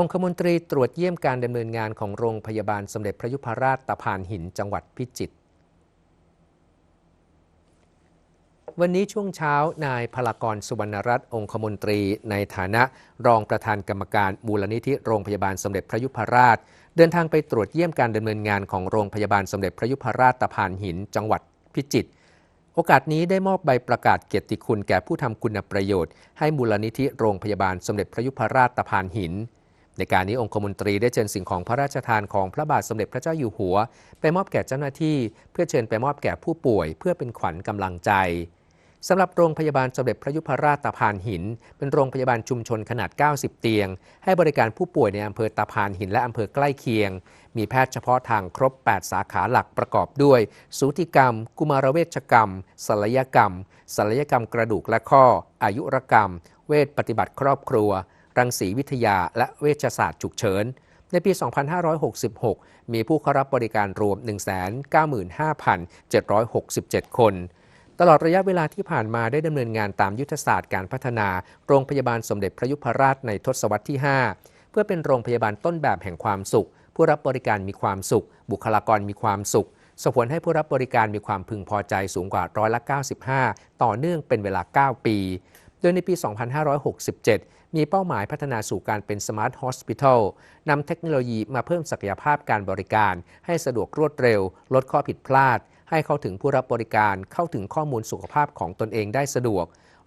องคมนตรีตรวจเยี่ยมการดำเนินงานของโรงพยาบาลสมเด็จพระยุพราชตะพานหินจังหวัดพิจิตร วันนี้ช่วงเช้านายพลากรสุวรรณรัตน์องคมนตรีในฐานะรองประธานกรรมการมูลนิธิโรงพยาบาลสมเด็จพระยุพราช เดินทางไปตรวจเยี่ยมการดำเนินงานของโรงพยาบาลสมเด็จพระยุพราชตะพานหินจังหวัดพิจิตรโอกาสนี้ได้มอบใบประกาศเกียรติคุณแก่ผู้ทำคุณประโยชน์ ให้มูลนิธิโรงพยาบาลสมเด็จพระยุพราชตะพานหิน ในการนี้องคมนตรีได้เชิญสิ่งของพระราชทานของพระบาทสมเด็จพระเจ้าอยู่หัว ไปมอบแก่เจ้าหน้าที่ เพื่อเชิญไปมอบแก่ผู้ป่วย เพื่อเป็นขวัญกำลังใจสำหรับโรงพยาบาลสมเด็จพระยุพราชตาพานหิน เป็นโรงพยาบาลชุมชนขนาด 90 เตียง ให้บริการผู้ป่วยในอำเภอตาพานหินและอำเภอใกล้เคียง มีแพทย์เฉพาะทางครบ 8 สาขาหลักประกอบด้วย สูติกรรม กุมารเวชกรรมศัลยกรรมศัลยกรรมกระดูกและข้อ อายุรกรรม เวชปฏิบัติครอบครัว รังสีวิทยา และเวชศาสตร์ฉุกเฉิน ในปี 2566 มีผู้เข้ารับบริการรวม 195,767 คน ตลอดระยะเวลาที่ผ่านมาได้ดำเนินงานตามยุทธศาสตร์การพัฒนา โรงพยาบาลสมเด็จพระยุพราชในทศวรรษที่ 5 เพื่อเป็นโรงพยาบาลต้นแบบแห่งความสุข ผู้รับบริการมีความสุข บุคลากรมีความสุขส่งผลให้ผู้รับบริการมีความพึงพอใจสูงกว่าร้อยละ 95 ต่อเนื่องเป็นเวลา 9 ปี ดยในปี 2567 มีเป้าหมายพัฒนาสู่การเป็นสมาร์ทฮอสพิทอลนำเทคโนโลยีมาเพิ่มศักยภาพการบริการ ให้สะดวกรวดเร็ว ลดข้อผิดพลาด ให้เข้าถึงผู้รับบริการเข้าถึงข้อมูลสุขภาพของตนเองได้สะดวก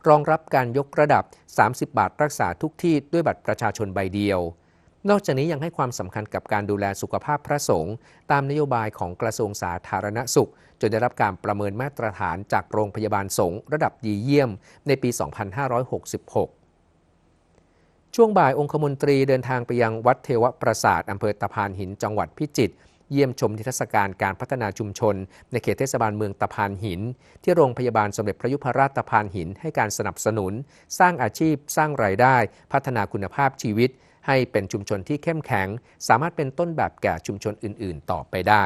รองรับการยกระดับ 30 บาทรักษาทุกที่ด้วยบัตรประชาชนใบเดียว นอกจากนี้ยังให้ความสำคัญกับการดูแลสุขภาพพระสงฆ์ตามนโยบายของกระทรวงสาธารณสุข จนได้รับการประเมินมาตรฐานจากโรงพยาบาลสงฆ์ระดับดีเยี่ยม ในปี 2566ช่วงบ่ายองคมนตรีเดินทางไปยังวัดเทวประสาทอำเภอตะพานหินจังหวัดพิจิตร เยี่ยมชมนิทรรศการการพัฒนาชุมชน ในเขตเทศบาลเมืองตะพานหิน ที่โรงพยาบาลสมเด็จพระยุพราชตะพานหิน ให้การสนับสนุน สร้างอาชีพ สร้างรายได้ พัฒนาคุณภาพชีวิต ให้เป็นชุมชนที่เข้มแข็ง สามารถเป็นต้นแบบแก่ชุมชนอื่น ๆ ต่อไปได้